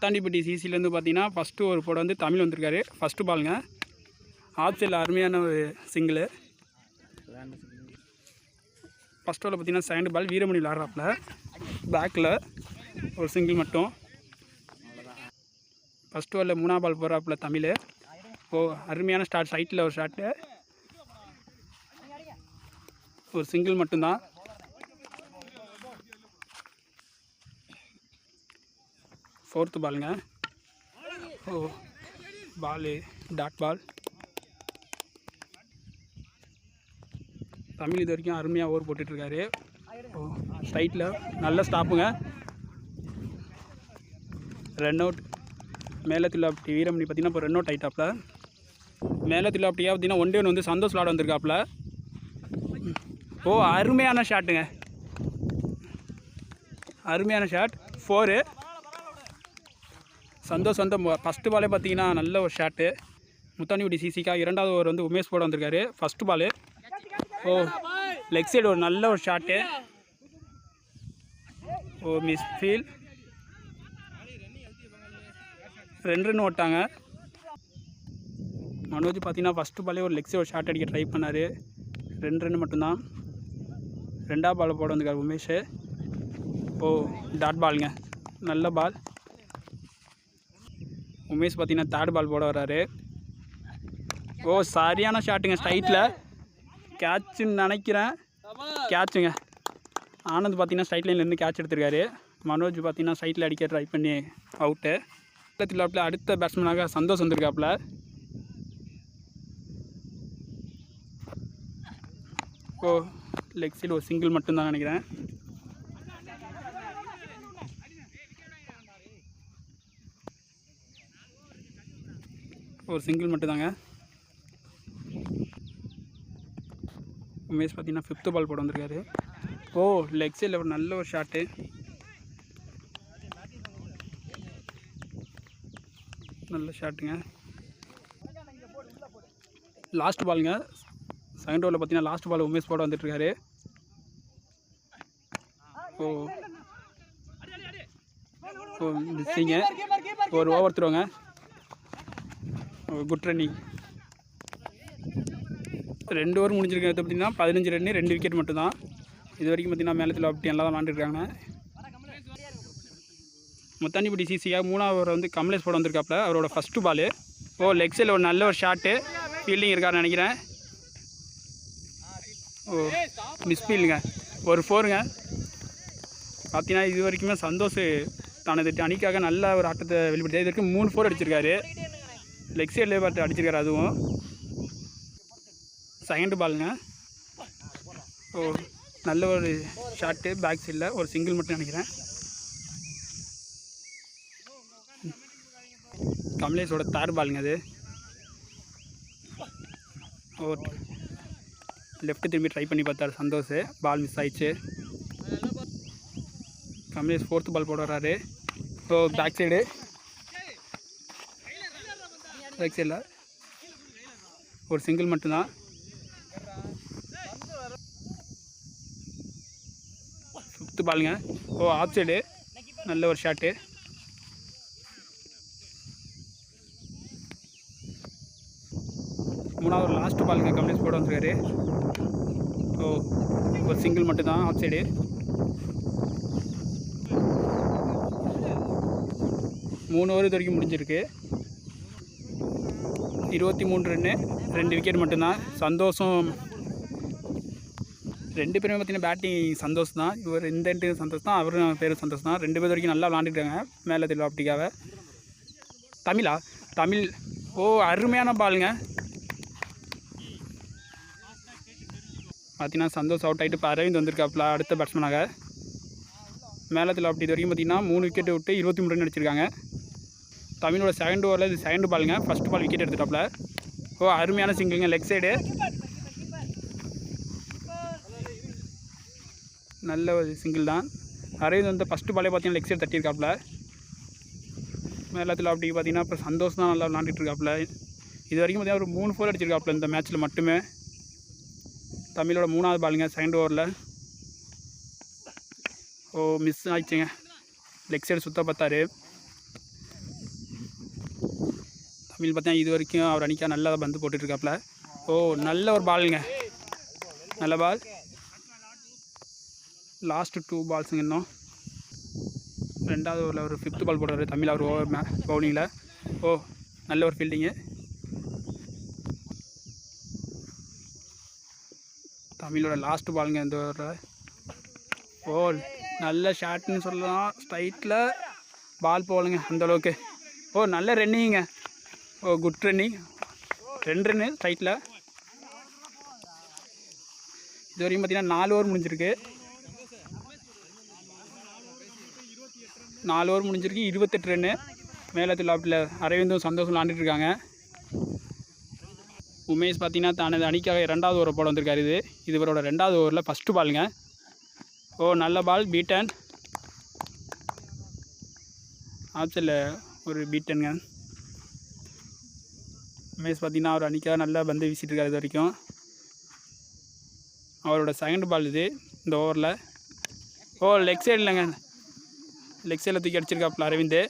அத்தாண்டிப்பட்டி சிசிலேருந்து பார்த்தீங்கன்னா ஃபஸ்ட்டு ஒரு போட வந்து தமிழ் வந்திருக்காரு. ஃபஸ்ட்டு பாலுங்க ஆப்ஷனில் அருமையான ஒரு சிங்கிள் ஃபஸ்ட் ஓவில் பார்த்தீங்கன்னா செகண்ட் பால் வீரமணி விளாட்றாப்புல பேக்கில் ஒரு சிங்கிள் மட்டும். ஃபஸ்ட் ஓவரில் மூணாம் பால் போகிறாப்புல தமிழ். ஓ அருமையான ஸ்டார்ட் சைட்டில் ஒரு ஷாட்டு ஒரு சிங்கிள் மட்டும்தான். ஃபோர்த்து பாலுங்க. ஓ பாலு டாட் பால். தமிழ் இது வரைக்கும் அருமையாக ஓவர் போட்டுட்ருக்காரு. ஓ ஸ்ட்ரைட்டில் நல்ல ஸ்டாப்புங்க. ரன் அவுட் மேலே தில்லாப்டி வீரமணி பார்த்தீங்கன்னா இப்போ ரன் அவுட் ஆகிட்டாப்ல மேலே தில்லாப்டியாக பார்த்தீங்கன்னா ஒன் டே வந்து சந்தோஷ் விளாட வந்திருக்காப்புல ஓ அருமையான ஷாட்டுங்க அருமையான ஷாட் ஃபோரு சந்தோஷ் வந்து ஃபஸ்ட்டு பாலே பார்த்தீங்கன்னா நல்ல ஒரு ஷாட்டு முத்தானிகுடி சிசிக்கா இரண்டாவது ஓவர் வந்து உமேஷ் போட வந்திருக்காரு. ஃபஸ்ட்டு பாலு ஓ லெக் சைடு ஒரு நல்ல ஒரு ஷாட்டு ஓ மிஸ் ஃபீல் ரெண்டு ரன் ஓட்டாங்க. மனோஜ் பார்த்தீங்கன்னா ஃபஸ்ட்டு பாலே ஒரு லெக் சைடு ஒரு ஷாட் அடிக்க ட்ரை பண்ணார். ரெண்டு ரன் மட்டும்தான். ரெண்டாவது பால் போட வந்திருக்காரு உமேஷ். ஓ டாட் பாலுங்க நல்ல பால் உமேஷ் பார்த்தீங்கன்னா தேர்ட் பால் போட வர்றாரு. ஓ சரியான ஷாட்டுங்க ஸ்ட்ரைட்டில் கேட்சுன்னு நினைக்கிறேன். கேட்சுங்க ஆனந்த் பார்த்தீங்கன்னா ஸ்ட்ரைட் லைன்லேருந்து கேட்ச் எடுத்திருக்காரு. மனோஜ் பார்த்தீங்கன்னா ஸ்ட்ரைட்டில் அடிக்க ட்ரை பண்ணி அவுட்டு பக்கத்தில் அடுத்த பேட்ஸ்மேனாக சந்தோஷ் வந்திருக்காப்புல. ஓ லெக்ஸில் ஒரு சிங்கிள் மட்டும்தான் நினைக்கிறேன். ஒரு சிங்கிள் மட்டும்தாங்க. உமேஷ் பார்த்தீங்கன்னா ஃபிஃப்த்து பால் போட வந்திருக்காரு. ஓ லெக் சைடில் ஒரு நல்ல ஒரு ஷாட்டு நல்ல ஷாட்டுங்க லாஸ்ட் பாலுங்க செகண்ட் ஓவரில் பார்த்தீங்கன்னா லாஸ்ட் பால் உமேஷ் போட வந்துட்டுருக்காரு. ஓ. ஓ மிஸ்ஸிங்க ஒரு ஓவர் தருவாங்க. குட் ரன்னிங் ரெண்டு ஓவர் முடிஞ்சிருக்கிறது பார்த்தீங்கன்னா பதினஞ்சு ரன்னு ரெண்டு விக்கெட் மட்டும்தான். இது வரைக்கும் பார்த்தீங்கன்னா மேலத்தில் அப்படி நல்லா தான் விளாண்டுருக்காங்க. முத்தாண்டிப்பட்டி சிசியாக மூணாவது ஓவர் வந்து கமலேஷ் போட வந்திருக்காப்புல அவரோட ஃபஸ்ட்டு பாலு ஓ லெக் சைடில் ஒரு நல்ல ஒரு ஷாட்டு ஃபீல்டிங் இருக்காருன்னு நினைக்கிறேன். ஓ மிஸ் ஃபீல்டுங்க ஒரு ஃபோருங்க பார்த்தீங்கன்னா இது வரைக்குமே சந்தோஷ் தனது அணிக்காக நல்ல ஒரு ஆட்டத்தை வெளிப்படுத்தி இது வரைக்கும் மூணு ஃபோர் அடிச்சிருக்காரு. லெக் சைட்லேயே பார்த்து அடிச்சிருக்காரு அதுவும். செகண்ட் பாலுங்க ஓ நல்ல ஒரு ஷாட்டு பேக் சைடில் ஒரு சிங்கிள் மட்டும் நினைக்கிறேன். கமலேஷோட தார் பாலுங்க அது. ஓ லெஃப்ட் திரும்பி ட்ரை பண்ணி பார்த்தாரு சந்தோஷ். பால் மிஸ் ஆயிடுச்சு. கமலேஷ் ஃபோர்த்து பால் போட வர்றாரு. ஓ பேக் சைடு பேக் சைடில் ஒரு சிங்கிள் மட்டும்தான். ஃபிஃப்த்து பாலுங்க ஓ ஆஃப் சைடு நல்ல ஒரு ஷாட்டு மூணாவது லாஸ்ட் பாலுங்க கம்ப்ளீட் போட வந்துருக்காரு. ஓ ஒரு சிங்கிள் மட்டும்தான். ஆஃப் சைடு மூணு ஓவர் இது வரைக்கும் முடிஞ்சிருக்கு. இருபத்தி மூணு ரன்னு ரெண்டு விக்கெட் மட்டும்தான். சந்தோஷம். ரெண்டு பேருமே பார்த்தீங்கன்னா பேட்டிங் சந்தோஷ் தான். இவர் இந்த எண்டு சந்தோஷ் தான். அவரும் பேரும் சந்தோஷ் தான். ரெண்டு பேர் வரைக்கும் நல்லா விளாண்டுருக்காங்க மேலே தெரியல அப்படிக்காக தமிழா? தமிழ். ஓ அருமையான பாலுங்க பார்த்தீங்கன்னா சந்தோஷ் அவுட் ஆகிட்டு இப்போ அரவிந்த் வந்திருக்காப்புல அடுத்த பேட்ஸ்மேனாக மேலத்தில் அப்படி இது வரைக்கும் பார்த்தீங்கன்னா மூணு விக்கெட் விட்டு இருபத்தி மூணு ரன் அடிச்சிருக்காங்க. தமிழோட செகண்ட் ஓவரில் இது செகண்ட் பாலுங்க ஃபஸ்ட் பால் விக்கெட் எடுத்துட்டாப்ல. ஓ அருமையான சிங்கிளுங்க லெக் சைடு நல்ல ஒரு சிங்கிள் தான். அரவிந்த் வந்து ஃபஸ்ட்டு பாலே பார்த்தீங்கன்னா லெக் சைடு தட்டியிருக்காப்புல மேலத்தில் அப்படி பார்த்தீங்கன்னா இப்போ சந்தோஷ் தான் நல்லா விளாண்டுட்டு இருக்காப்புல இது வரைக்கும் பார்த்தீங்கன்னா ஒரு மூணு ஃபோர் அடிச்சிருக்காப்புல இந்த மேட்ச்சில் மட்டுமே. தமிழோட மூணாவது பாலுங்க செகண்ட் ஓவரில் ஓ மிஸ் ஆயிடுச்சுங்க. லெக் சைடு சுத்த பார்த்தாரு தமிழ் பார்த்தீங்கன்னா இது வரைக்கும் அவர் அணிக்கா நல்லா பந்து போட்டுட்ருக்காப்புல. ஓ நல்ல ஒரு பாலுங்க நல்ல பால் லாஸ்ட்டு டூ பால்ஸுங்க இன்னும். ரெண்டாவது ஓவரில் ஒரு ஃபிஃப்த்து பால் போடுறாரு தமிழ் அவர் ஓவர் மே பவுலிங்கில் ஓ நல்ல ஒரு ஃபீல்டிங்கு தமிழோட லாஸ்ட்டு பாலுங்க இந்த ஓவரில். ஓ நல்ல ஷாட்னு சொல்லலாம். ஸ்ட்ரைட்டில் பால் போகலங்க அந்த அளவுக்கு. ஓ நல்ல ரன்னிங்க ஓ குட் ரன்னிங் ரெண்டு ரன்னு ஸ்ட்ரைட்டில் இது வரைக்கும் பார்த்தீங்கன்னா நாலு ஓவர் முடிஞ்சிருக்கு. நாலு ஓவர் முடிஞ்சிருக்கு இருபத்தெட்டு ரன்னு மேலத்தில் லாப்டில் அரவிந்தும் சந்தோஷம் விளாண்டுட்டு இருக்காங்க. உமேஷ் பார்த்தீங்கன்னா தனது அணிக்காக ரெண்டாவது ஓவரை போட வந்திருக்காரு இது. இது இவரோட ரெண்டாவது ஓவரில் ஃபஸ்ட்டு பாலுங்க ஓ நல்ல பால் பீட்டன் ஆப்ஷனில் ஒரு பீட்டனுங்க உமேஷ் பார்த்தீங்கன்னா அவர் அணிக்காக நல்லா பந்து வீசிட்டு இருக்காரு இது வரைக்கும் அவரோட செகண்ட் பால் இது இந்த ஓவரில் ஓ லெக் சைடு இல்லைங்க. லெக் சைடில் தூக்கி அடிச்சிருக்காப்புல அரவிந்த்.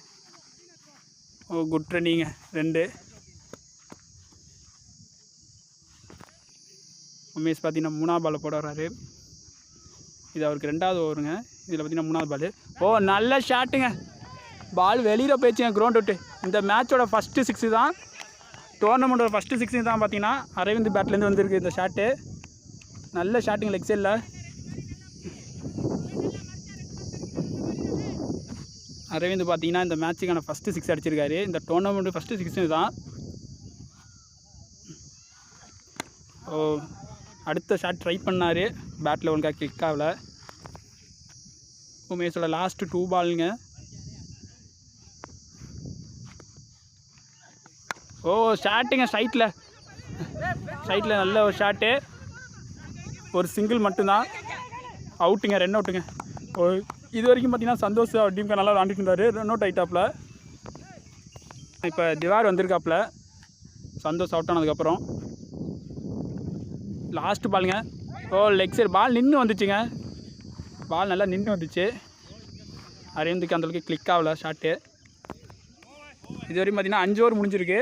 ஓ குட் ரன்னிங்க ரெண்டு. உமேஷ் பார்த்தீங்கன்னா மூணாவது பால் போட வர்றாரு. இது அவருக்கு ரெண்டாவது ஓவருங்க இதில் பார்த்தீங்கன்னா மூணாவது பால் ஓ நல்ல ஷாட்டுங்க பால் வெளியில் போயிடுச்சுங்க க்ரௌண்ட் விட்டு. இந்த மேட்சோட ஃபஸ்ட்டு சிக்ஸு தான். டோர்னமெண்ட்டோட ஃபஸ்ட்டு சிக்ஸிங் தான் பார்த்தீங்கன்னா அரவிந்த் பேட்லேருந்து வந்திருக்கு இந்த ஷாட்டு நல்ல ஷாட்டிங் லெக் சைடில் அரவிந்த் பார்த்தீங்கன்னா இந்த மேட்ச்சுக்கான ஃபஸ்ட்டு சிக்ஸ் அடிச்சிருக்காரு. இந்த டோர்னமெண்ட்டு ஃபஸ்ட்டு சிக்ஸு தான். ஓ அடுத்த ஷாட் ட்ரை பண்ணார். பேட்டில் ஒழுங்காக கிளிக் ஆகல. உமேஷோட லாஸ்ட்டு டூ பாலுங்க ஓ ஷாட்டுங்க சைட்டில் சைட்டில் நல்ல ஒரு ஷாட்டு ஒரு சிங்கிள் மட்டும்தான். அவுட்டுங்க ரன் அவுட்டுங்க ஓ இது வரைக்கும் பார்த்தீங்கன்னா சந்தோஷ் அவர் டீமுக்கு நல்லா விளாண்டுட்டு இருந்தார். ரன் அவுட் ஆகிட்டாப்புல இப்போ திவார் வந்திருக்காப்புல சந்தோஷ் அவுட் ஆனதுக்கப்புறம். லாஸ்ட் பாலுங்க ஓ லெக் சைடு பால் நின்று வந்துச்சுங்க. பால் நல்லா நின்று வந்துச்சு. அரேந்துக்கு அந்தளவுக்கு கிளிக் ஆகல ஷாட்டு இது வரைக்கும் பார்த்தீங்கன்னா அஞ்சு ஓவர் முடிஞ்சிருக்கு.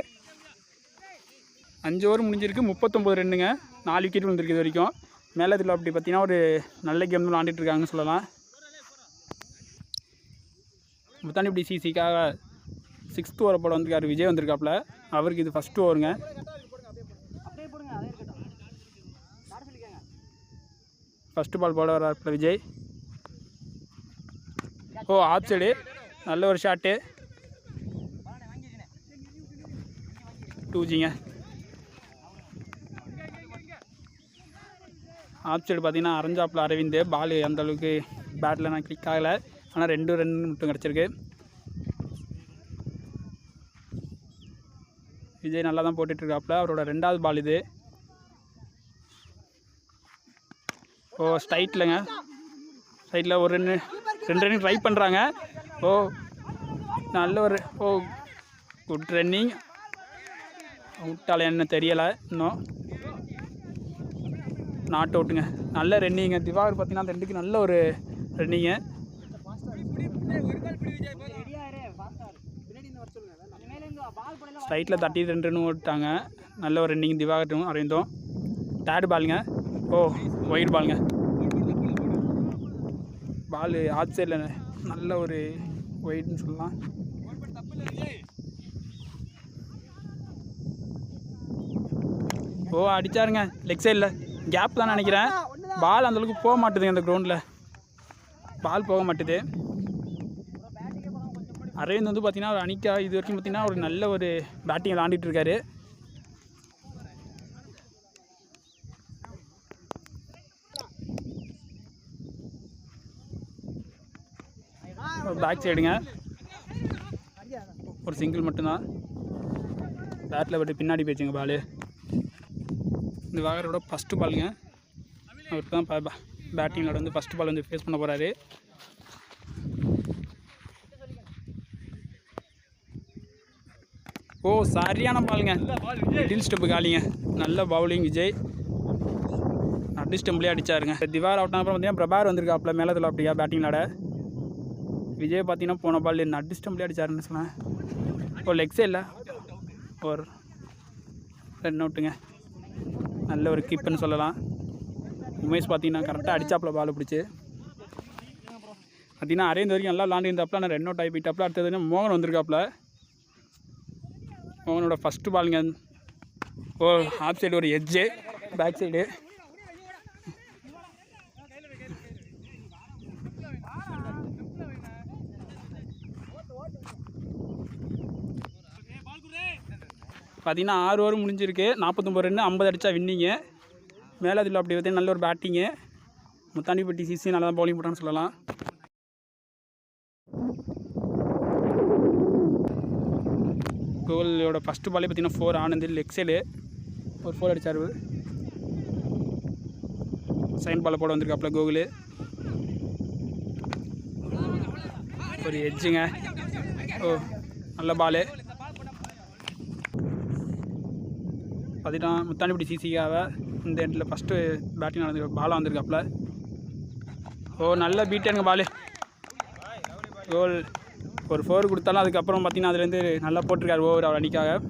அஞ்சு ஓவர் முடிஞ்சிருக்கு. முப்பத்தொம்போது ரெண்டுங்க நாலு விக்கெட் விழுந்திருக்கு இது வரைக்கும். மேலத்தில் அப்படி பார்த்தீங்கன்னா ஒரு நல்ல கேம் விளாண்டுட்டு இருக்காங்கன்னு சொல்லலாம். முத்தாண்டி இப்படி சிசிக்காக சிக்ஸ்த்து ஓவர் போட வந்திருக்காரு. விஜய் வந்திருக்காப்புல. அவருக்கு இது ஃபஸ்ட்டு ஓவருங்க ஃபஸ்ட்டு பால் போட வர்றாப்புல விஜய். ஓ ஆப் சைடு நல்ல ஒரு ஷாட்டு டூ ஜிங்க ஆப் சைடு பார்த்தீங்கன்னா அரஞ்சாப்பில் அரவிந்த் பால் அந்த அளவுக்கு பேட்டில் நான் கிளிக் ஆகலை. ஆனால் ரெண்டு ரன் மட்டும் கிடச்சிருக்கு. விஜய் நல்லா தான் போட்டுட்ருக்காப்புல அவரோட ரெண்டாவது பால் இது. ஓ ஸ்ட்ரைட்லங்க ஸ்ட்ரைட்டில் ஒரு ரெண்டு ரெண்டு ரன்னு ட்ரை பண்ணுறாங்க ஓ நல்ல ஒரு ஓ குட் ரன்னிங் அவுட்டால் என்ன தெரியலை. இன்னும் நாட் அவுட்டுங்க. நல்ல ரன்னிங்க திவாகர் பார்த்தீங்கன்னா அந்த ரெண்டுக்கு நல்ல ஒரு ரன்னிங்கு ஸ்ட்ரைட்டில் தட்டி ரெண்டு ரன் ஓட்டாங்க நல்ல ஒரு ரன்னிங் திவாகரும் அறிந்தோம். தேர்ட் பாலுங்க ஓ ஒயிட் பாலுங்க பால் ஆட் சைடில் நல்ல ஒரு ஒயிட்னு சொல்லலாம். ஓ அடிச்சாருங்க. லெக் சைடில் கேப் தான் நினைக்கிறேன். பால் அந்தளவுக்கு போக மாட்டுதுங்க அந்த கிரவுண்டில் பால் போக மாட்டுது. அரவிந்த் வந்து பார்த்தீங்கன்னா ஒரு அணிக்கா இது வரைக்கும் பார்த்தீங்கன்னா ஒரு நல்ல ஒரு பேட்டிங் விளாண்டுட்டு இருக்காரு. பேக் சைடுங்க ஒரு சிங்கிள் மட்டும்தான். பேட்டில் விட்டு பின்னாடி போயிடுச்சுங்க பால் இந்த வாகரோட ஃபஸ்ட்டு பாலுங்க அவருக்கு தான் பேட்டிங்கோட வந்து ஃபஸ்ட்டு பால் வந்து ஃபேஸ் பண்ண போகிறாரு ஓ சரியான பாலுங்க மிடில் ஸ்டெப்பு காலிங்க. நல்ல பவுலிங் விஜய். நடு ஸ்டெம்ப்லேயே அடிச்சாருங்க. திவார் அவுட் அப்புறம் பார்த்தீங்கன்னா பிரபார் வந்திருக்காப்புல மேலத்தில் அப்படியா பேட்டிங் விளாட விஜய் பார்த்தீங்கன்னா போன பால் நடு ஸ்டெம்ப்லேயே அடிச்சாருன்னு சொன்னேன். ஓ லெக்ஸே இல்லை ஒரு ரெண்டு அவுட்டுங்க நல்ல ஒரு கீப்புன்னு சொல்லலாம். உமேஷ் பார்த்தீங்கன்னா கரெக்டாக அடிச்சாப்புல பால் பிடிச்சி. பார்த்தீங்கன்னா அரேந்து வரைக்கும் நல்லா விளாண்டிருந்தாப்பல நான் ரன் அவுட் ஆகி போயிட்டாப்புல அடுத்தது மோகன் வந்திருக்காப்புல. மோகனோட ஃபஸ்ட்டு பாலுங்க ஓ ஆஃப் சைடு ஒரு எட்ஜு பேக் சைடு பார்த்தீங்கன்னா ஆறு ஓவர் முடிஞ்சிருக்கு. நாற்பத்தொம்பது ரன் ஐம்பது அடித்தா வின்னிங்க மேலே அதில் அப்படி பார்த்தீங்கன்னா நல்ல ஒரு பேட்டிங்கு முத்தாண்டிப்பட்டி சிசி நல்லா தான் பவுலிங் போட்டான்னு சொல்லலாம். கோலோட ஃபஸ்ட்டு பாலே பார்த்தீங்கன்னா ஃபோர் ஆனந்த் லெக் சைடு ஒரு ஃபோர் அடித்தார் சைன் பால் போட வந்திருக்காப்புல கோகுலு. ஒரு எட்ஜுங்க ஓ நல்ல பாலு பார்த்துட்டான் முத்தாண்டிப்பட்டி சிசிக்காக இந்த எண்டில் ஃபஸ்ட்டு பேட்டிங் நடந்து பாலாக வந்திருக்காப்புல. ஓ நல்ல பீட்டானுங்க பாலு கோல் ஒரு ஃபோர் கொடுத்தாலும் அதுக்கப்புறம் பார்த்தீங்கன்னா அதுலேருந்து நல்லா போட்டிருக்காரு ஓவர் அவர் அணிக்காக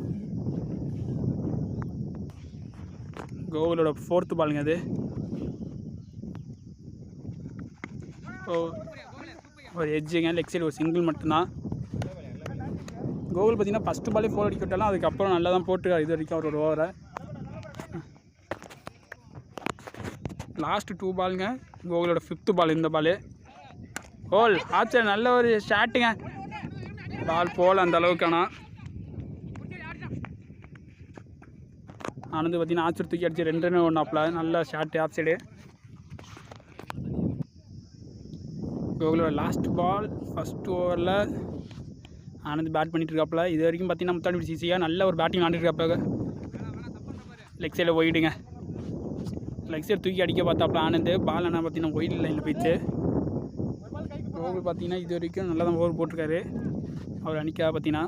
கோகுலோட ஃபோர்த்து பாலுங்க அது. ஓ ஒரு எஜ்ஜுங்க லெக் சைடு ஒரு சிங்கிள் மட்டும்தான். கோகுல் பார்த்தீங்கன்னா ஃபஸ்ட்டு பாலே ஃபோர் அடிக்க விட்டாலும் அதுக்கப்புறம் நல்லா தான் போட்டுருக்காரு இது வரைக்கும் அவரோட ஓவரை லாஸ்ட்டு டூ பாலுங்க கோகுலோட ஃபிஃப்த்து பால் இந்த பால் ஹோல் ஆச்சு நல்ல ஒரு ஷாட்டுங்க பால் போல் அந்த அளவுக்கு ஆனால் ஆனந்து பார்த்தீங்கன்னா ஆச்சர் தூக்கி அடிச்சு ரெண்டு ரன் ஒன்றாப்ல நல்ல ஷாட்டு ஆஃப் சைடு கோகுலோட லாஸ்ட் பால் ஃபஸ்ட் ஓவரில் ஆனந்த் பேட் பண்ணிட்டு இருக்காப்புல. இது வரைக்கும் பார்த்தீங்கன்னா முத்தாடி சிசியாக நல்ல ஒரு பேட்டிங் ஆடிட்டு இருக்காப்புல. லெக் சைடில் போயிடுங்க. லெக்ஸர் சைடு தூக்கி அடிக்க பார்த்தாப்புல ஆனந்த் பால் என்ன பார்த்தீங்கன்னா ஒயிட் லைனில் போயிடுச்சு. ஓவர் பார்த்தீங்கன்னா இது வரைக்கும் நல்லா தான் ஓவர் போட்டிருக்காரு. அவர் அணிக்கா பார்த்தீங்கன்னா.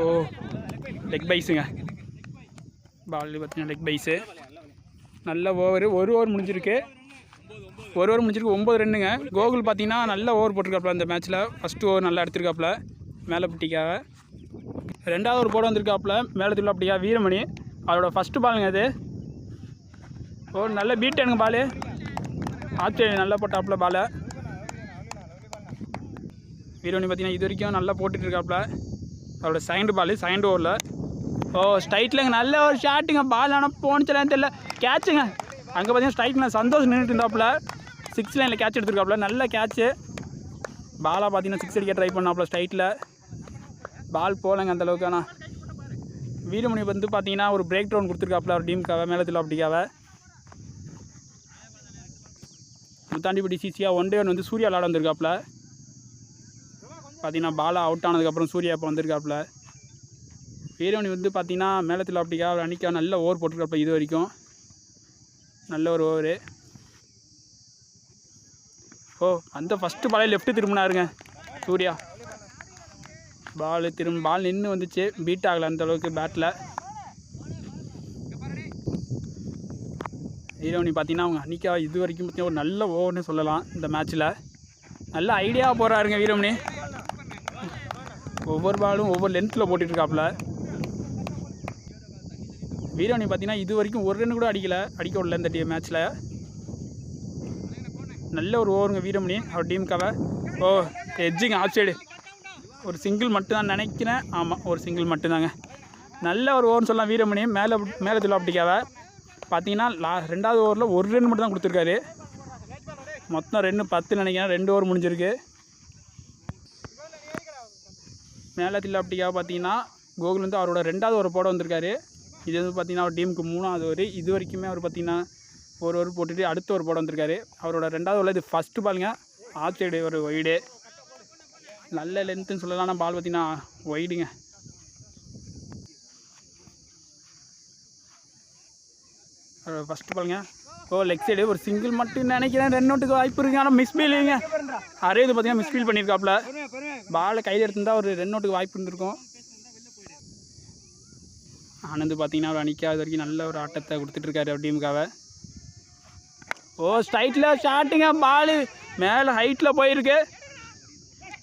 ஓ லெக் பைஸுங்க பால் பார்த்தீங்கன்னா லெக் பைஸு நல்ல ஓவர் ஒரு ஓவர் முடிஞ்சிருக்கு. ஒரு ஓவர் முடிஞ்சிருக்கு. ஒம்பது ரெண்டுங்க கோகுல் பார்த்தீங்கன்னா நல்ல ஓவர் போட்டிருக்காப்புல இந்த மேட்ச்சில் ஃபஸ்ட்டு ஓவர் நல்லா எடுத்திருக்காப்புல மேலே பிட்டிக்காக. ரெண்டாவது ஒரு போட வந்திருக்காப்புல மேலே திருவிழாப்பட்டியா வீரமணி. அதோட ஃபஸ்ட்டு பாலுங்க அது. ஓ நல்ல பீட் எனக்கு பாலு ஆஸ்திரேலியா நல்லா போட்டாப்புல பாலை வீரோனி பார்த்தீங்கன்னா இது வரைக்கும் நல்லா போட்டுட்டு இருக்காப்புல. அதோட செகண்ட் பால் செகண்ட் ஓவரில் ஓ ஸ்ட்ரைட்லங்க நல்ல ஒரு ஷாட்டுங்க பால் ஆனால் போனுச்சலான்னு தெரியல. கேட்சுங்க அங்கே பார்த்தீங்கன்னா ஸ்ட்ரைட்டில் சந்தோஷம் நின்றுட்டு இருந்தாப்புல. சிக்ஸ் லைனில் கேட்ச் எடுத்திருக்காப்புல. நல்ல கேட்ச்சு பாலாக பார்த்தீங்கன்னா சிக்ஸ் அடிக்க ட்ரை பண்ணாப்புல ஸ்ட்ரைட்டில் பால் போகலங்க அந்தளவுக்கு ஆனால் வீரமணி வந்து பார்த்தீங்கன்னா ஒரு பிரேக் டவுன் கொடுத்துருக்காப்புல ஒரு டீமுக்காக மேலத்தில் அப்படிக்காக முத்தாண்டிப்பட்டி சிசியாக ஒன் டே ஒன் வந்து சூர்யா விளாட வந்திருக்காப்புல. பார்த்தீங்கன்னா பாலா அவுட் ஆனதுக்கப்புறம் சூர்யா இப்போ வந்திருக்காப்புல. வீரமணி வந்து பார்த்தீங்கன்னா மேலத்தில் அப்படிக்காக அவர் அன்றைக்கா நல்ல ஓவர் போட்டிருக்காப்புல இது வரைக்கும். நல்ல ஒரு ஓவரு ஓ அந்த ஃபஸ்ட்டு பழைய லெஃப்ட்டு திரும்பினாருங்க சூர்யா. பால் திரும்ப பால் நின்று வந்துச்சு. பீட் ஆகலை அந்தளவுக்கு பேட்டில் வீரமணி பார்த்தீங்கன்னா அவங்க அன்றைக்கா இது வரைக்கும் பார்த்தீங்கன்னா ஒரு நல்ல ஓவர்னு சொல்லலாம் இந்த மேட்ச்சில் நல்ல ஐடியாவாக போகிறாருங்க வீரமணி. ஒவ்வொரு பாலும் ஒவ்வொரு லென்த்தில் போட்டுட்ருக்காப்புல வீரமணி பார்த்தீங்கன்னா இது வரைக்கும் ஒரு ரன் கூட அடிக்கலை. அடிக்க விடல இந்த டீ மேட்ச்சில் நல்ல ஒரு ஓவருங்க வீரமணி அவர் டீமுக்காக ஓ எஜ்ஜிங்க ஆஃப் சைடு ஒரு சிங்கிள் மட்டும்தான் நினைக்கிறேன். ஆமாம் ஒரு சிங்கிள் மட்டும்தாங்க. நல்ல ஒரு ஓவர்னு சொல்லலாம் வீரமணி. மேலே மேலே துள்ளாப்பட்டிக்காவை பார்த்தீங்கன்னா லா ரெண்டாவது ஓவரில் ஒரு ரன் மட்டும் தான் கொடுத்துருக்காரு. மொத்தம் ரெண்டு பத்து நினைக்கிறேன். ரெண்டு ஓவர் முடிஞ்சிருக்கு. மேலே தில்லாப்பட்டிக்காக பார்த்தீங்கன்னா கோகுல் வந்து அவரோட ரெண்டாவது ஒரு போட வந்திருக்காரு. இது வந்து பார்த்திங்கன்னா அவர் டீமுக்கு மூணாவது ஒரு இது வரைக்குமே அவர் பார்த்தீங்கன்னா ஒரு ஒரு போட்டுட்டு அடுத்த ஒரு போட வந்திருக்காரு. அவரோட ரெண்டாவது உள்ள இது ஃபஸ்ட்டு பாலுங்க ஆஃப் சைடு ஒரு ஒய்டு நல்ல லென்த்துன்னு சொல்லலாம். பால் பார்த்தீங்கன்னா ஒய்டுங்க ஃபஸ்ட்டு பாருங்க. ஓ லெக் சைடு ஒரு சிங்கிள் மட்டும் நினைக்கிறேன். ரெண்டு நோட்டுக்கு வாய்ப்பு இருக்குது ஆனால் மிஸ் இல்லைங்க. அரே இது பார்த்தீங்கன்னா மிஸ் ஃபீல் பண்ணியிருக்காப்புல. பாலை கையில் எடுத்துருந்தா ஒரு ரெண்டு நோட்டுக்கு வாய்ப்பு இருந்திருக்கும். ஆனந்த் பார்த்தீங்கன்னா ஒரு அணிக்காத வரைக்கும் நல்ல ஒரு ஆட்டத்தை கொடுத்துட்ருக்காரு அவர் ஓ ஸ்ட்ரைட்டில் ஷாட்டுங்க பால் மேலே ஹைட்டில் போயிருக்கு.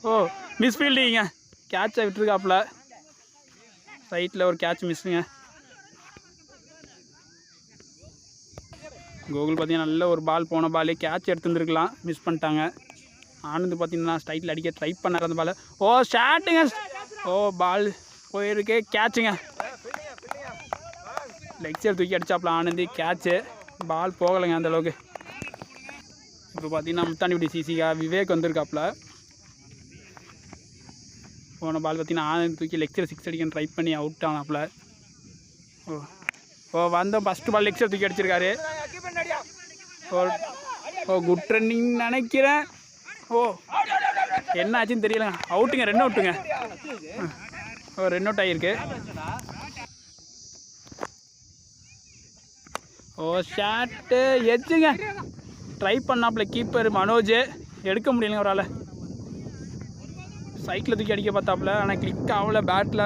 ஓ மிஸ் ஃபீல்டிங்க கேட்சை விட்டுருக்காப்புல. சைட்டில் ஒரு கேட்ச் மிஸ்ஸுங்க கோகுல் பார்த்தீங்கன்னா நல்ல ஒரு பால் போன பாலே கேட்ச் எடுத்துருந்துருக்கலாம். மிஸ் பண்ணிட்டாங்க. ஆனந்த் பார்த்தீங்கன்னா ஸ்ட்ரைட்டில் அடிக்க ட்ரை பண்ணார் அந்த பால் ஓ ஷாட்டுங்க ஓ பால் போயிருக்கு. கேட்சுங்க லெக்சர் தூக்கி அடிச்சாப்புல ஆனந்தி. கேட்ச்சு பால் போகலைங்க அந்த அளவுக்கு. இப்போ பார்த்தீங்கன்னா முத்தாண்டிப்பட்டி சிசிகா விவேக் வந்திருக்காப்புல. போன பால் பார்த்தீங்கன்னா ஆனந்த் தூக்கி லெக்சர் சிக்ஸ் அடிக்கணும் ட்ரை பண்ணி அவுட் ஆனாப்புல. ஓ. ஓ வந்தோம். ஃபஸ்ட்டு பால் லெக்சர் தூக்கி அடிச்சிருக்காரு. ஓ ஓ குட் ரன்னிங் நினைக்கிறேன். ஓ என்ன ஆச்சுன்னு தெரியலங்க அவுட்டுங்க ரெண்டு அவுட்டுங்க ஓ ரெண்டு அவுட் ஆகிருக்கு ஓ ஷாட்டு எச்சுங்க ட்ரை பண்ணாப்புல கீப்பர் மனோஜ். எடுக்க முடியலங்க அவரால். சைக்கிள் தூக்கி அடிக்க பார்த்தாப்புல ஆனால் கிளிக் ஆகல பேட்டில்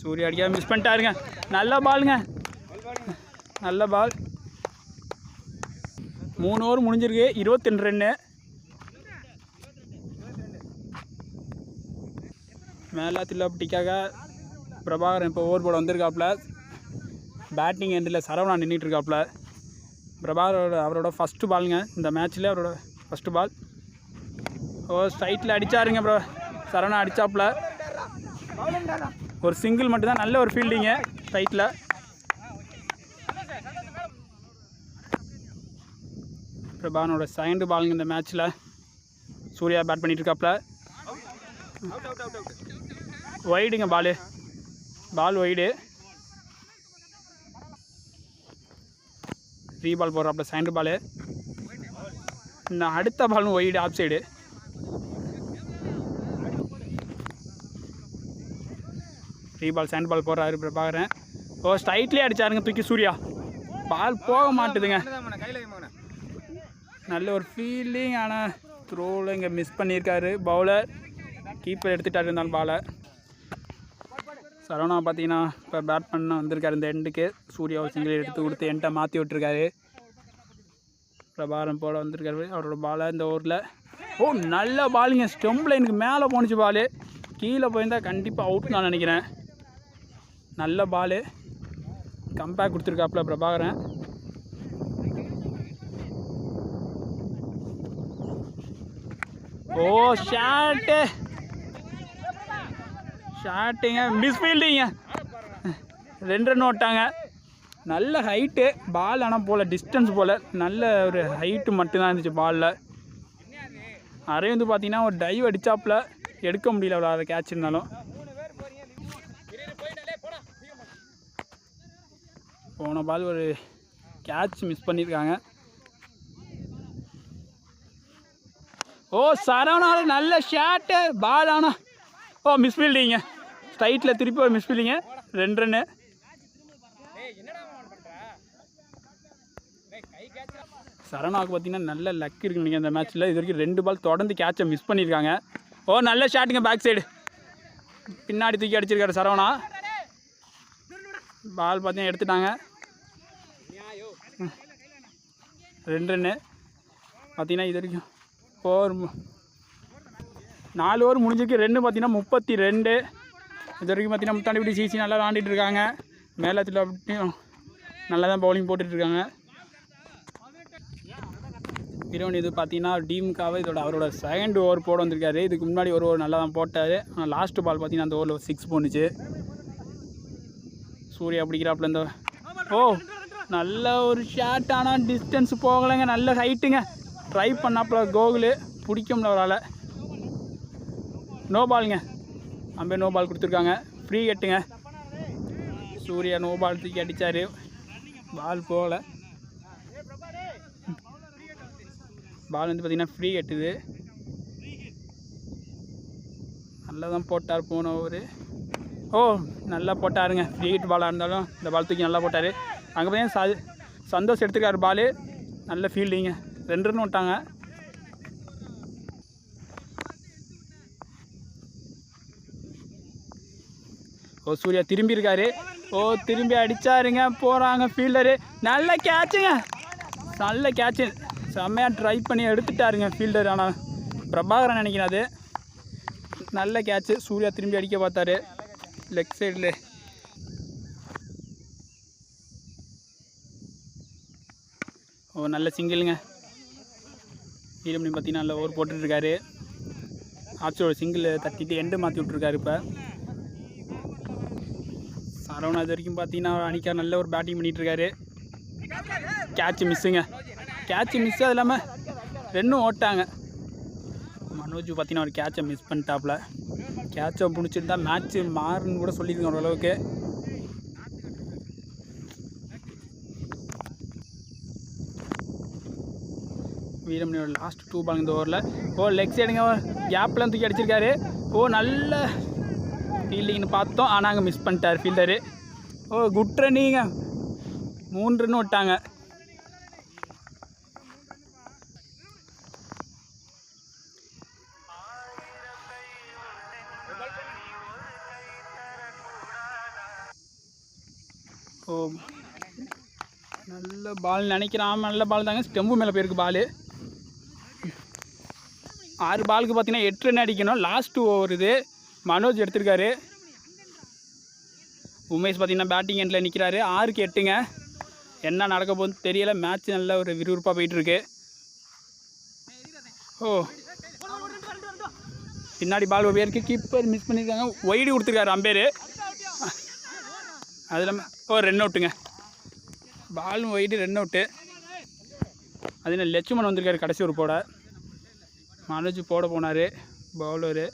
சூர்யா அடிக்க மிஸ் பண்ணிட்டாருங்க. நல்ல பாலுங்க நல்ல பால் மூணு ஓவர் முடிஞ்சிருக்கு. இருபத்தி ரன்னு மேலே தில்லாப்பட்டிக்காக பிரபாகரன் இப்போ ஓவர் போட வந்திருக்காப்புல. பேட்டிங் எண்டில் சரவணா நின்றுட்டு இருக்காப்புல. பிரபாகரோட அவரோட ஃபஸ்ட்டு பாலுங்க இந்த மேட்ச்சில் அவரோட ஃபஸ்ட்டு பால் ஓ ஸ்ட்ரைட்டில் அடித்தாருங்க ப்ரோ சரவணா அடிச்சாப்புல. ஒரு சிங்கிள் மட்டும்தான் நல்ல ஒரு ஃபீல்டிங்கு ஸ்ட்ரைட்டில் பிரபானோட செகண்ட் பாலுங்க இந்த மேட்ச்சில் சூர்யா பேட் பண்ணிட்டு இருக்காப்புல ஒய்டுங்க ball ball wide re ball போடுறாப்புல second ball இந்த அடுத்த பாலும் wide off side free ball sand ball போடுறாரு பார்க்குறேன். ஓ ஸ்ட்ரைட்லேயே அடிச்சாருங்க தூக்கி சூர்யா. பால் போக மாட்டுதுங்க. நல்ல ஒரு ஃபீலிங் ஆனால் த்ரோவில் இங்கே மிஸ் பண்ணியிருக்காரு பவுலர் கீப்பர் எடுத்துட்டாரு இருந்தாலும் பாலை சரவணா பார்த்தீங்கன்னா இப்போ பேட் பண்ண வந்திருக்காரு இந்த எண்டுக்கு சூர்யா ஒரு சிங்கிள் எடுத்து கொடுத்து என்கிட்ட மாற்றி விட்டுருக்காரு. பிரபாரம் போல் வந்திருக்காரு அவரோட பாலை இந்த ஓவரில். ஓ நல்ல பாலுங்க ஸ்டெம்பில் எனக்கு மேலே போணுச்சு பால் கீழே போயிருந்தால் கண்டிப்பாக அவுட் நான் நினைக்கிறேன். நல்ல பாலு கம்பேக் கொடுத்துருக்காப்புல பிரபாகரன். ஓ ஷாட்டு ஷாட்டுங்க மிஸ்ஃபீல்டிங்க ரெண்டு ரன் ஓட்டாங்க. நல்ல ஹைட்டு பால் ஆனால் போல் டிஸ்டன்ஸ் போல். நல்ல ஒரு ஹைட்டு மட்டும்தான் இருந்துச்சு பாலில் அரவிந்த் பார்த்தீங்கன்னா ஒரு டைவ் அடித்தாப்புல எடுக்க முடியல அவ்வளோ அதை கேட்ச் இருந்தாலும். போன பால் ஒரு கேட்ச் மிஸ் பண்ணியிருக்காங்க. ஓ சரவணா நல்ல ஷாட்டு பால் ஆனா ஓ மிஸ் ஃபீல்டிங்க ஸ்ட்ரைட்டில் திருப்பி ஒரு மிஸ் ஃபீல்டிங்க ரெண்டு ரன்னு சரவணாவுக்கு பார்த்தீங்கன்னா நல்ல லக் இருக்குன்னு நீங்கள் இந்த மேட்ச்சில் இது வரைக்கும் ரெண்டு பால் தொடர்ந்து கேட்சை மிஸ் பண்ணியிருக்காங்க. ஓ நல்ல ஷாட்டுங்க பேக் சைடு பின்னாடி தூக்கி அடிச்சிருக்காரு சரவணா. பால் பார்த்தீங்கன்னா எடுத்துட்டாங்க. ரெண்டு ரன்னு பார்த்தீங்கன்னா இது வரைக்கும் ஓவர் நாலு ஓவர் முடிஞ்சிருக்கு. ரெண்டு பார்த்தீங்கன்னா முப்பத்தி ரெண்டு இது வரைக்கும் பார்த்தீங்கன்னா முத்தாண்டிப்பட்டி சிசி நல்லா விளாண்டுட்டு இருக்காங்க. மேலத்தில் அப்படியும் நல்லா தான் பவுலிங் போட்டுட்ருக்காங்க ஹீரோன் இது பார்த்தீங்கன்னா டீமுக்காக இதோட அவரோட செகண்ட் ஓவர் போட வந்திருக்காரு. இதுக்கு முன்னாடி ஒரு ஓவர் நல்லா தான் போட்டார். ஆனால் லாஸ்ட்டு பால் பார்த்தீங்கன்னா அந்த ஓவரில் சிக்ஸ் போணுச்சு. சூர்யா பிடிக்கிறாப்புல இந்த ஓ! நல்ல ஒரு ஷார்ட் ஆனால் டிஸ்டன்ஸ் போகலைங்க. நல்ல ஹைட்டுங்க ட்ரை பண்ணாப்புல கோகுலு. பிடிக்கும்ல அவரால். நோ பாலுங்க அம்பே நோ பால் கொடுத்துருக்காங்க. ஃப்ரீ கட்டுங்க சூர்யா நோ பால் தூக்கி அடித்தார் பால் போகல. பால் வந்து பார்த்திங்கன்னா ஃப்ரீ கட்டுது நல்லா தான் போட்டார் போன ஓவர் ஓ நல்லா போட்டாருங்க. ஃப்ரீ ஹிட் பாலாக இருந்தாலும் இந்த பால் தூக்கி நல்லா போட்டார். அங்கே பார்த்தீங்கன்னா ச சந்தோஷ் எடுத்துக்காரு பாலு. நல்ல ஃபீல்டிங்க ரெண்டு ரன் விட்டாங்க. ஓ சூர்யா திரும்பி இருக்காரு ஓ திரும்பி அடித்தாருங்க போகிறாங்க ஃபீல்டரு நல்ல கேட்சுங்க நல்ல கேட்சு செம்மையாக ட்ரை பண்ணி எடுத்துட்டாருங்க ஃபீல்டர் ஆனால் பிரபாகரன் நினைக்கிறேன் அது நல்ல கேட்சு சூர்யா திரும்பி அடிக்க பார்த்தாரு. லெக் சைடில் ஓ நல்ல சிங்கிளுங்க. வீரமணி பார்த்தீங்கன்னா நல்ல ஓவர் போட்டுட்ருக்காரு. ஆப்ஸோட சிங்கிள் தட்டிட்டு எண்டு மாற்றி விட்ருக்காரு இப்போ. சரவணா இது வரைக்கும் பார்த்தீங்கன்னா அணிக்கா நல்ல ஒரு பேட்டிங் பண்ணிகிட்ருக்காரு கேட்ச் மிஸ்ஸுங்க கேட்ச் மிஸ் அது இல்லாமல் ரெண்டும் ஓட்டாங்க. மனோஜ் பார்த்தீங்கன்னா ஒரு கேட்சை மிஸ் பண்ணிட்டாப்புல கேட்சை பிடிச்சிருந்தா மேட்ச்சு மாறுன்னு கூட சொல்லியிருக்கேன் ஓரளவுக்கு. வீரமணியோட லாஸ்ட் டூ பால் இந்த ஓவரில் ஓ லெக் சைடுங்க கேப்லாம் தூக்கி அடிச்சிருக்காரு. ஓ நல்ல ஃபீல்டிங்னு பார்த்தோம். ஆனால் அங்கே மிஸ் பண்ணிட்டார் ஃபீல்டரு ஓ குட் ரன்னிங்க மூணு ரன் விட்டாங்க. ஓ நல்ல பால் நினைக்கிறேன். நல்ல பால் தாங்க. ஸ்டெம்பு மேலே போயிருக்கு பால் ஆறு பாலுக்கு பார்த்தீங்கன்னா எட்டு ரன் அடிக்கணும்? லாஸ்ட் ஓவர் இது. மனோஜ் எடுத்திருக்காரு. உமேஷ் பார்த்தீங்கன்னா பேட்டிங் எண்டில் நிற்கிறாரு ஆறுக்கு எட்டுங்க. என்ன நடக்க போகுதுன்னு தெரியல. மேட்ச் நல்ல ஒரு விறுவிறுப்பாக போயிட்டுருக்கு. ஓ. பின்னாடி பால் பேருக்கு கீப்பர் மிஸ் பண்ணியிருக்காங்க ஒய்டு கொடுத்துருக்காரு அம்பேரு. அது இல்லாமல் ஓ ரன் அவுட்டுங்க பாலும் ஒயிட்டு ரன் அவுட்டு அது என்ன லட்சுமணன் வந்திருக்காரு கடைசி ஒரு போட. மனோஜ் போட போனார் பவுலரு.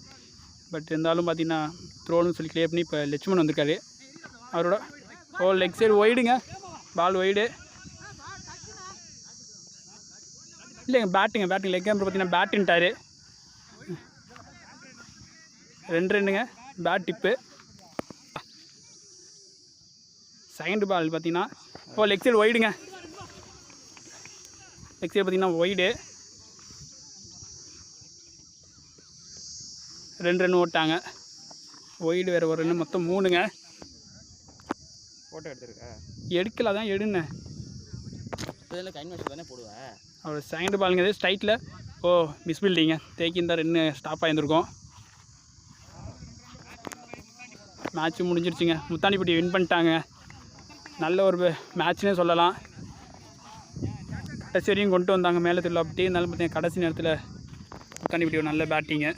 பட் இருந்தாலும் பார்த்தீங்கன்னா த்ரோன்னு சொல்லி கிளியர் பண்ணி இப்போ லட்சுமணன் வந்திருக்காரு. அவரோட ஓ லெக் சைடு ஒய்டுங்க பால் ஒய்டு இல்லைங்க பேட்டுங்க பேட்டிங் லெக் அப்புறம் பார்த்தீங்கன்னா பேட்டுன்ட்டார் ரெண்டு ரெண்டுங்க. பேட் டிப்பு செகண்ட் பால் பார்த்தீங்கன்னா ஓ லெக் சைடு ஒயிடுங்க லெக் சைடு பார்த்தீங்கன்னா ஒயிடு ரெண்டு ரன் ஓட்டாங்க. ஒயிடு வேறு ஒரு ரன் மொத்தம் மூணுங்க. ஃபோட்டோ எடுத்துருக்க? எடுக்கல தான் எடுனேன். இதில் கைன் தானே போடுவேன் அவர் செகண்ட் பாலுங்க இது ஸ்ட்ரைட்டில் ஓ மிஸ் பில்டிங்க தேக்கி இந்த ரெண்டு ஸ்டாப் ஆகியிருந்திருக்கோம் மேட்ச் முடிஞ்சிருச்சுங்க. முத்தாண்டிப்பட்டி வின் பண்ணிட்டாங்க. நல்ல ஒரு மேட்ச்னே சொல்லலாம். கடைசி வரையும் கொண்டு வந்தாங்க மேலே திருவிழா அப்படி இருந்தாலும் பார்த்தீங்கன்னா கடைசி நேரத்தில் முத்தாண்டிப்பட்டி ஒரு நல்ல பேட்டிங்கு